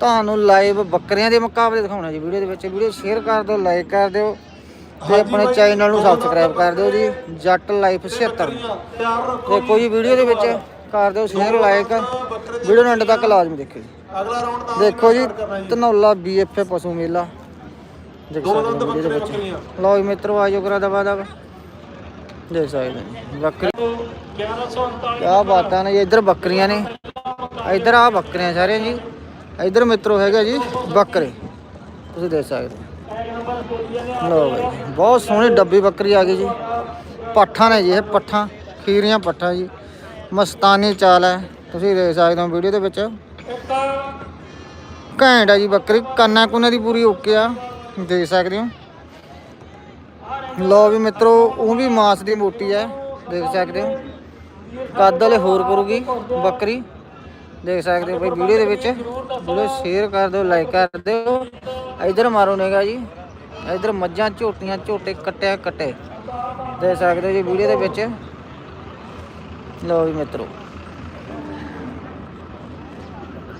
ਤੁਹਾਨੂੰ ਲਾਈਵ ਬੱਕਰੀਆਂ ਦੇ ਮੁਕਾਬਲੇ ਦਿਖਾਉਣਾ ਜੀ ਵੀਡੀਓ ਦੇ ਵਿੱਚ। ਵੀਡੀਓ ਸ਼ੇਅਰ ਕਰ ਦਿਓ ਲਾਈਕ ਕਰ ਦਿਓ ਤੇ ਆਪਣੇ ਚੈਨਲ ਨੂੰ ਸਬਸਕ੍ਰਾਈਬ ਕਰ ਦਿਓ ਜੀ। ਜੱਟ ਲਾਈਫ 76 ਦੇਖੋ ਜੀ। ਵੀਡੀਓ ਦੇ ਵਿੱਚ ਕਰ ਦਿਓ ਸ਼ੇਅਰ ਲਾਈਕ ਵੀਡੀਓ ਨੂੰ ਅੰਤ ਤੱਕ ਲਾਜ਼ਮੀ ਦੇਖਿਓ ਜੀ। ਅਗਲਾ ਰਾਉਂਡ ਦੇਖੋ ਜੀ ਧਨੌਲਾ ਬੀਐਫਏ ਪਸ਼ੂ ਮੇਲਾ। ਦੇ ਲਓ ਜੀ ਮਿੱਤਰੋ ਆਜੋ ਕਰਾ ਦਵਾ ਦਵਾ ਦੇਖ ਸਕਦੇ। ਬੱਕਰੀ। ਕਿਆ ਬਾਤਾਂ ਨੇ ਇੱਧਰ ਬੱਕਰੀਆਂ ਨੇ। ਇੱਧਰ ਆ ਬੱਕਰੀਆਂ ਸਾਰੀਆਂ ਜੀ। ਇੱਧਰ ਮਿੱਤਰੋ ਹੈਗਾ ਜੀ ਬੱਕਰੇ। ਤੁਸੀਂ ਦੇਖ ਸਕਦੇ ਹੋ। ਲਓ ਬਈ, ਬਹੁਤ ਸੋਹਣੀ ਡੱਬੀ ਬੱਕਰੀ ਆ ਗਈ ਜੀ। ਪੱਠਾਂ ਨੇ ਜੀ ਇਹ ਪੱਠਾਂ, ਖੀਰੀਆਂ ਪੱਠਾਂ ਜੀ। ਮਸਤਾਨੀ ਚਾਲ ਹੈ। ਤੁਸੀਂ ਦੇਖ ਸਕਦੇ ਹੋ ਵੀਡੀਓ ਦੇ ਵਿੱਚ। ਘੈਂਟ ਆ ਜੀ ਬੱਕਰੀ, ਕੰਨਾਂ ਕੁੰਨਾਂ ਦੀ ਪੂਰੀ ਓਕੇ ਆ। ਦੇਖ ਸਕਦੇ ਹੋ। ਲੋ ਵੀ ਮਿੱਤਰੋ, ਉਹ ਵੀ ਮਾਸ ਦੀ ਮੋਟੀ ਹੈ। ਦੇਖ ਸਕਦੇ ਹੋ। ਕੱਦ ਵਾਲੇ ਹੋਰ ਕਰੂਗੀ ਬੱਕਰੀ। ਦੇਖ ਸਕਦੇ ਹੋ ਬਈ ਵੀਡੀਓ ਦੇ ਵਿੱਚ। ਵੀਡੀਓ ਸ਼ੇਅਰ ਕਰ ਦਿਓ ਲਾਈਕ ਕਰ ਦਿਓ। ਇਧਰ ਮਾਰੋ ਨੇਗਾ ਜੀ। ਇਧਰ ਮੱਝਾਂ ਝੋਟੀਆਂ ਝੋਟੇ ਕੱਟਿਆ ਕੱਟੇ। ਦੇਖ ਸਕਦੇ ਹੋ ਜੀ ਵੀਡੀਓ ਦੇ ਵਿੱਚ। ਲਓ ਵੀ ਮਿੱਤਰੋ।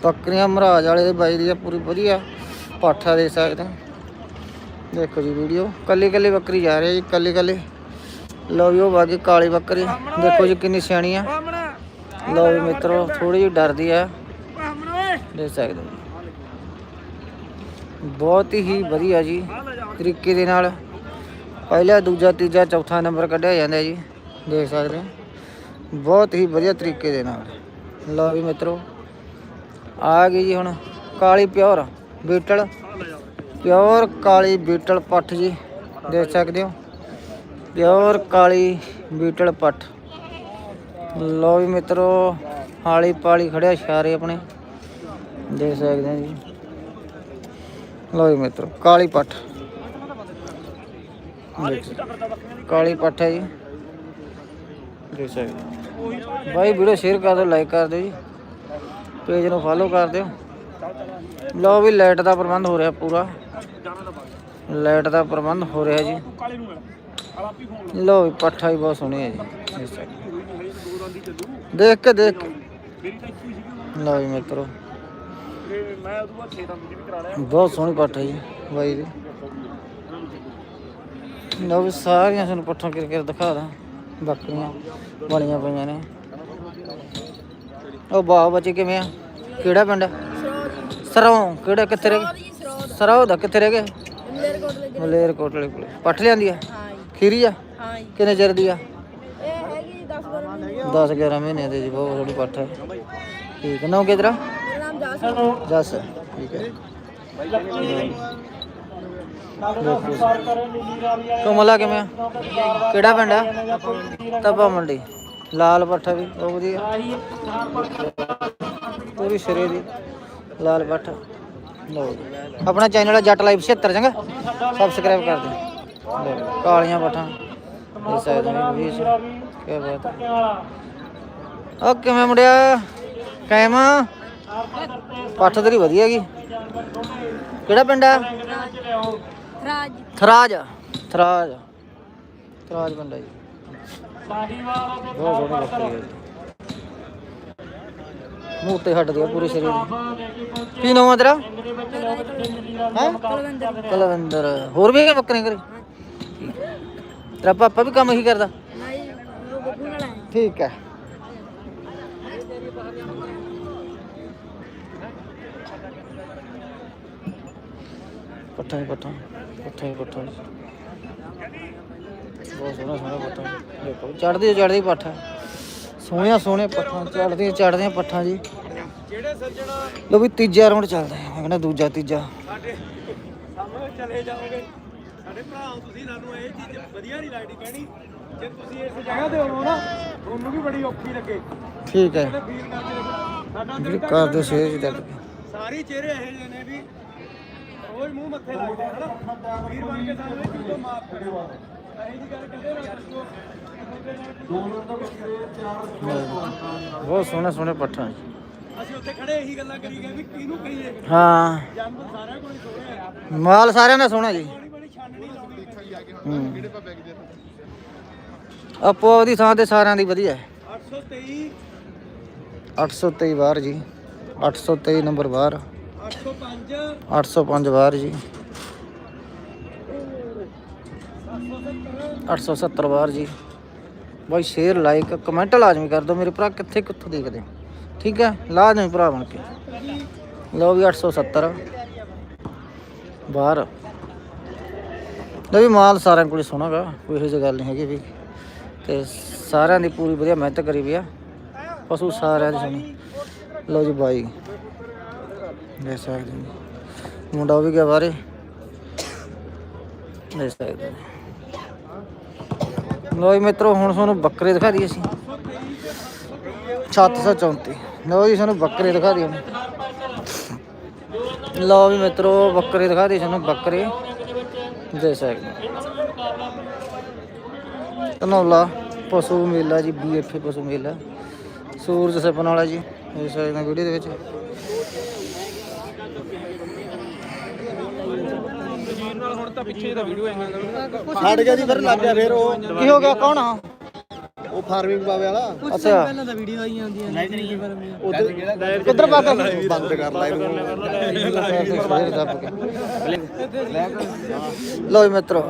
ਬੱਕਰੀਆਂ ਮਹਾਰਾਜ ਵਾਲੇ ਦੇ ਬਾਈ ਦੀ ਆ ਪੂਰੀ ਵਧੀਆ ਪਾਠਾ ਦੇ ਸਕਦੇ ਦੇਖੋ ਜੀ ਵੀਡੀਓ। ਕੱਲੀ ਕੱਲੀ ਬੱਕਰੀ ਜਾ ਰਹੀ ਹੈ ਜੀ, ਕੱਲੀ ਕੱਲੀ। ਲਓ ਵੀ ਉਹ ਬਾਕੀ ਕਾਲੀ ਬੱਕਰੀ। ਦੇਖੋ ਜੀ ਕਿੰਨੀ ਸਿਆਣੀ ਆ। ਲਓ ਵੀ ਮਿੱਤਰੋ ਥੋੜੀ ਜਿਹੀ ਡਰਦੀ ਆ। ਦੇਖ ਸਕਦੇ ਹੋ ਬਹੁਤ ਹੀ ਵਧੀਆ ਜੀ ਤਰੀਕੇ ਦੇ ਨਾਲ। ਪਹਿਲਾ, ਦੂਜਾ, ਤੀਜਾ, ਚੌਥਾ ਨੰਬਰ ਕੱਢਿਆ ਜਾਂਦਾ ਜੀ। ਦੇਖ ਸਕਦੇ ਹੋ। ਬਹੁਤ ਹੀ ਵਧੀਆ ਤਰੀਕੇ ਦੇ ਨਾਲ। ਲਓ ਵੀ ਮਿੱਤਰੋ, ਆ ਗਈ ਜੀ ਹੁਣ ਕਾਲੀ ਪਿਓਰ ਬੀਟਲ। ਪਿਓਰ ਕਾਲੀ ਬੀਟਲ ਪੱਠ ਜੀ। ਦੇਖ ਸਕਦੇ ਹੋ। ਪਿਓਰ ਕਾਲੀ ਬੀਟਲ ਪੱਠ। ਲੋ ਵੀ ਮਿੱਤਰੋ, ਹਾਲੀ ਪਾਲੀ ਖੜਿਆ ਸ਼ਾਰੇ ਆਪਣੇ। ਦੇਖ ਸਕਦੇ ਹੋ ਜੀ। ਲੋ ਵੀ ਮਿੱਤਰੋ, ਕਾਲੀ ਪੱਠ। ਕਾਲੀ ਪੱਠ ਹੈ ਜੀ। ਦੇਖ ਸਕਦੇ ਹੋ। ਬਾਈ, ਵੀਡੀਓ ਸ਼ੇਅਰ ਕਰ ਦਿਓ, ਲਾਈਕ ਕਰ ਦਿਓ ਜੀ। ਪੇਜ ਨੂੰ ਫਾਲੋ ਕਰ ਦਿਓ। ਲਓ ਵੀ ਲਾਈਟ ਦਾ ਪ੍ਰਬੰਧ ਹੋ ਰਿਹਾ ਪੂਰਾ। ਲਾਈਟ ਦਾ ਪ੍ਰਬੰਧ ਹੋ ਰਿਹਾ ਜੀ। ਲੋ ਵੀ ਪੱਠਾ ਵੀ ਬਹੁਤ ਸੋਹਣੀ ਹੈ ਜੀ ਦੇਖ ਕੇ ਦੇਖ। ਲਓ ਵੀ ਮਿੱਤਰੋ ਬਹੁਤ ਸੋਹਣੀ ਪੱਠ ਹੈ ਜੀ ਬਾਈ ਦੀ। ਲਓ ਵੀ ਸਾਰੀਆਂ ਤੁਹਾਨੂੰ ਪੱਠਾਂ ਕਰ ਕਰ ਦਿਖਾ ਦਾਂ। ਬੱਕਰੀਆਂ ਬਣੀਆਂ ਪਈਆਂ ਨੇ। ਉਹ ਬਾਹ ਬੱਚੇ ਕਿਵੇਂ ਆ? ਕਿਹੜਾ ਪਿੰਡ? ਸਰੋਂ। ਕਿਹੜਾ ਕਿੱਥੇ ਰਹਿ ਗਏ ਸਰੋਂ ਦਾ। ਕਿੱਥੇ ਰਹਿ ਗਏ? ਮਲੇਰ ਕੋਟਲੇ ਕੋਲੇ। ਪੱਠ ਲਿਆਂਦੀ ਆ? ਖੀਰੀ ਆ? ਹਾਂ ਜੀ। ਕਿੰਨੇ ਚਿਰ ਦੀ ਆ ਇਹ ਹੈਗੀ 10 12 ਮਹੀਨੇ 10 11 ਮਹੀਨੇ ਦੇ ਜੀ ਬਹੁਤ ਥੋੜੀ ਪੱਠ ਹੈ। ਠੀਕ ਹੈ। ਨਾ ਕਿਧਰ ਮੇਰਾ ਨਾਮ ਜਾਸ ਠੀਕ ਹੈ। ਕਮਲਾ ਕਿਵੇਂ ਆ? ਕਿਹੜਾ ਪਿੰਡ ਆ? ਤਪਾ ਮੰਡੀ। ਲਾਲ ਪੱਠਾ ਵੀ ਉਹ ਵਧੀਆ। ਪੂਰੀ ਸਿਰੇ ਦੀ ਲਾਲ ਪੱਠ। ਲਓ। ਆਪਣਾ ਚੈਨਲ ਹੈ ਜੱਟ ਲਾਈਵ 76 ਚੰਗਾ? ਸਬਸਕ੍ਰਾਈਬ ਕਰ ਦਿਓ ਲਓ, ਕਾਲੀਆਂ ਪੱਠਾਂ। ਇਸ ਸਾਈਡ ਨੂੰ ਵੀ ਕੀ ਬਾਤ ਹੈ। ਕਿਵੇਂ ਮੁੰਡਿਆ? ਕਾਇਮ? ਪੱਠ ਤੇਰੀ ਵਧੀਆ ਹੈਗੀ। ਕਿਹੜਾ ਪਿੰਡ ਆ ਰਾਜ ਥਰਾਜ। ਥਰਾਜ। ਥਰਾਜ ਪਿੰਡ ਜੀ। ਬਹੁਤ ਸੋਹਣੀ ਬੱਕਰੀ ਹੈ ਜੀ। ਮੂੰਹ ਤੇ ਹੱਟ ਦਿਆ ਪੂਰੇ ਸਰੀਰ ਦੀ ਕੀ ਨਾਮ ਤੇਰਾ? ਹੈ? ਕੁਲਵਿੰਦਰ। ਕੁਲਵਿੰਦਰ। ਹੋਰ ਵੀ ਹੈਗੇ ਬੱਕਰੀਆਂ ਕਰੇ ਤੇਰਾ ਪਾਪਾ ਵੀ ਕੰਮ ਹੀ ਕਰਦਾ। ਠੀਕ ਹੈ। ਪੱਠਾ ਹੀ ਪੱਠਾ ਪੱਠਾ ਹੀ ਪੱਠਾ। ਬਹੁਤ ਸੋਹਣਾ ਸੋਹਣਾ ਪੱਠਾ। ਦੇਖੋ ਚੜਦੀ ਚੜਦੀ ਪੱਠਾ। ਸੋਹਣੀਆਂ ਸੋਹਣੇ ਪੱਠਾਂ ਚੜਦੀਆਂ ਚੜਦੀਆਂ ਪੱਠਾਂ ਜੀ। ਜਿਹੜੇ ਸੱਜਣ ਲੋ ਵੀ ਤੀਜਾ ਰਾਉਂਡ ਚੱਲਦਾ ਹੈ। ਮੈਂ ਕਹਿੰਦਾ ਦੂਜਾ ਤੀਜਾ। ਸਾਡੇ ਸਾਹਮਣੇ ਚਲੇ ਜਾਓਗੇ। ਸਾਡੇ ਭਰਾ ਤੁਸੀਂ ਸਾਨੂੰ ਇਹ ਚੀਜ਼ ਵਧੀਆ ਨਹੀਂ ਲੱਗਦੀ ਕਹਿਣੀ ਜੇ ਤੁਸੀਂ ਇਸ ਜਗ੍ਹਾ ਤੇ ਹੋਵੋ ਨਾ ਤੁਹਾਨੂੰ ਵੀ ਬੜੀ ਔਖੀ ਲੱਗੇ। ਠੀਕ ਹੈ। ਫੀਲ ਸਾਡਾ ਕਰ ਦਿਓ ਸ਼ੇਅਰ ਜੀ ਦੱਬ ਸਾਰੇ ਚਿਹਰੇ ਇਹੋ ਜਿਹੇ ਨੇ ਵੀ ਰੋਜ਼ ਮੂੰਹ ਮੱਥੇ ਲੱਗਦੇ ਆ, ਹਨਾ? ਵੀਰ ਬਣ ਕੇ ਸਾਨੂੰ ਇਹ ਚੀਜ਼ ਤੋਂ ਮਾਫ ਕਰਿਓ ਇਹੀ ਜੀ ਗੱਲ ਕਦੇ ਨਾ ਦੱਸੋ ਬਹੁਤ ਸੋਹਣੇ ਸੋਹਣੇ ਪੱਠਾਂ ਅਸੀਂ ਉੱਥੇ ਖੜੇ ਇਹੀ ਗੱਲਾਂ ਕਰੀ ਗਏ ਵੀ ਕਿਹਨੂੰ ਕਹੀਏ? ਹਾਂ। ਜੰਮ ਸਾਰਿਆਂ ਕੋਲ ਹੀ ਸੋਹਣਾ ਹੈ ਮਾਲ ਸਾਰਿਆਂ ਦਾ ਸੋਹਣਾ ਜੀ। ਬੜੀ ਬੜੀ ਛਾਨਣੀ ਲਾਉਣੀ ਪੈਂਦੀ ਹੂੰ ਆਪੋ ਉਹਦੀ ਥਾਂ ਤੇ ਸਾਰਿਆਂ ਦੀ ਵਧੀਆ ਹੈ। 823 823 ਬਾਹਰ ਜੀ। 823 ਨੰਬਰ ਬਾਹਰ। 805 805 ਬਾਹਰ ਜੀ। 870 ਬਾਹਰ ਜੀ। ਬਾਈ ਸ਼ੇਅਰ ਲਾਈਕ ਕਮੈਂਟ ਲਾਜ਼ਮੀ ਕਰ ਦਿਓ। ਮੇਰੇ ਭਰਾ ਕਿੱਥੇ ਕਿੱਥੋਂ ਦੇਖਦੇ। ਠੀਕ ਹੈ? ਲਾਜ਼ਮੀ ਭਰਾ ਬਣ ਕੇ। ਲਓ ਵੀ 870 ਬਾਹਰ। ਲਓ ਵੀ ਮਾਲ ਸਾਰਿਆਂ ਕੋਲੇ ਸੋਹਣਾਗਾ ਕੋਈ ਇਹੋ ਜਿਹੀ ਗੱਲ ਨਹੀਂ ਹੈਗੀ ਵੀ। ਤੇ ਸਾਰਿਆਂ ਦੀ ਪੂਰੀ ਵਧੀਆ ਮਿਹਨਤ ਕਰੀ ਵੀ ਆ। ਪਸ਼ੂ ਸਾਰਿਆਂ ਦੇ ਸੋਹਣੇ ਲਓ ਜੀ ਬਾਈ। ਦੇਖ ਸਕਦੇ ਹੋ। ਮੁੰਡਾ ਉਹ ਵੀ ਗਿਆ ਬਾਹਰੇ। ਦੇਖ ਸਕਦੇ ਹੋ। ਲੋ ਜੀ ਮਿੱਤਰੋ, ਹੁਣ ਤੁਹਾਨੂੰ ਬੱਕਰੇ ਦਿਖਾ ਦਈਏ ਅਸੀਂ। 734 ਲੋ ਜੀ, ਸਾਨੂੰ ਬੱਕਰੇ ਦਿਖਾ ਦਈਏ। ਹੁਣ ਲਓ ਵੀ ਮਿੱਤਰੋ, ਬੱਕਰੇ ਦਿਖਾ ਦਈਏ ਸਾਨੂੰ ਬੱਕਰੇ। ਦੇ ਸਕਦੇ ਧਨੌਲਾ ਪਸ਼ੂ ਮੇਲਾ ਜੀ ਬੀਐਫ ਪਸ਼ੂ ਮੇਲਾ। ਸੂਰਜ ਸਪਨ ਵਾਲਾ ਜੀ ਇਸ ਵੀਡੀਓ ਦੇ ਵਿੱਚ। ਹਟ ਗਿਆ ਜੀ ਫਿਰ ਲੱਗ ਗਿਆ ਫਿਰ ਉਹ ਕੀ ਹੋ ਗਿਆ ਕੌਣ ਆ? ਉਹ ਫਾਰਮਿੰਗ ਪਾਵੇ ਵਾਲਾ। ਅੱਛਾ। ਤਾਂ ਵੀਡੀਓ ਆਈ ਜਾਂਦੀਆਂ ਕਿੱਧਰ ਬਾਗਾ ਬੰਦ ਕਰ ਲੋ ਜੀ ਮਿੱਤਰੋ।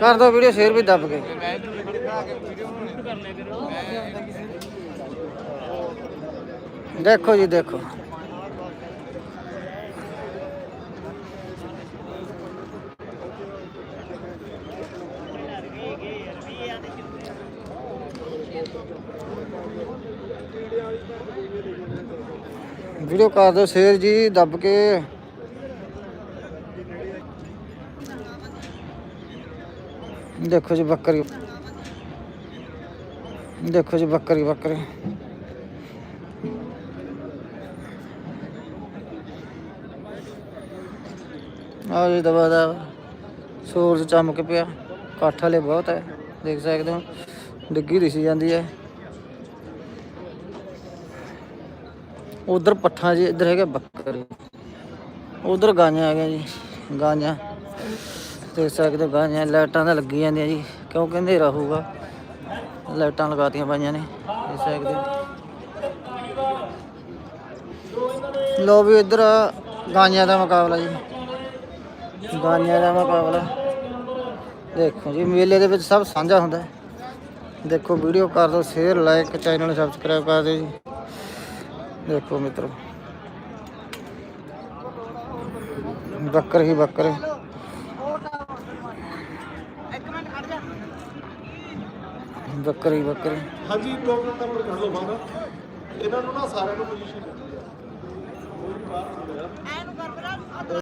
ਕਰ ਦੋ ਵੀਡੀਓ ਸ਼ੇਅਰ ਵੀ ਦੱਬ ਕੇ ਦੇਖੋ ਜੀ, ਦੇਖੋ। ਵੀਡੀਓ ਕਰ ਦਿਓ ਸ਼ੇਅਰ ਜੀ, ਦੱਬ ਕੇ। ਦੇਖੋ ਜੀ ਬੱਕਰੀ ਦੇਖੋ ਜੀ ਬੱਕਰੀ ਬੱਕਰੀ ਆ ਜੀ ਦਬਾ ਦਾ ਸੂਰਜ ਚਮਕ ਪਿਆ ਕਾਠ ਹਲੇ ਬਹੁਤ ਹੈ ਦੇਖ ਸਕਦੇ ਹੋ ਡਿੱਗੀ ਦਿਸੀ ਜਾਂਦੀ ਹੈ ਉਧਰ ਪੱਠਾ ਜੀ ਇੱਧਰ ਹੈਗਾ ਬੱਕਰੀ ਉਧਰ ਗਾਂਆਂ ਆ ਗਿਆ ਜੀ ਗਾਂਆਂ ਦੇਖ ਸਕਦੇ ਹੋ ਲਾਈਟਾਂ ਤਾਂ ਲੱਗੀ ਜਾਂਦੀਆਂ ਜੀ। ਕਿਉਂਕਿ ਹਨੇਰਾ ਹੋਊਗਾ? ਲਾਈਟਾਂ ਲਗਾਤੀਆਂ ਪਾਈਆਂ ਨੇ, ਦੇਖ ਸਕਦੇ ਲੋ ਵੀ ਇੱਧਰ ਗਾਈਆਂ ਦਾ ਮੁਕਾਬਲਾ ਜੀ। ਗਾਈਆਂ ਦਾ ਮੁਕਾਬਲਾ। ਦੇਖੋ ਜੀ, ਮੇਲੇ ਦੇ ਵਿੱਚ ਸਭ ਸਾਂਝਾ ਹੁੰਦਾ ਦੇਖੋ ਵੀਡੀਓ ਕਰ ਦਿਓ ਸ਼ੇਅਰ ਲਾਈਕ ਚੈਨਲ ਨੂੰ ਸਬਸਕ੍ਰਾਈਬ ਕਰ ਦਿਓ ਜੀ। ਦੇਖੋ ਮਿੱਤਰੋ। ਬੱਕਰ ਹੀ ਬੱਕਰ। ਬੱਕਰ ਹੀ ਹਾਂਜੀ ਦੋ ਮਿੰਟ ਤੱਕ ਕਰ ਲਓ ਬੰਦ ਇਹਨਾਂ ਨੂੰ ਨਾ ਸਾਰਿਆਂ ਨੂੰ ਪੋਜੀਸ਼ਨ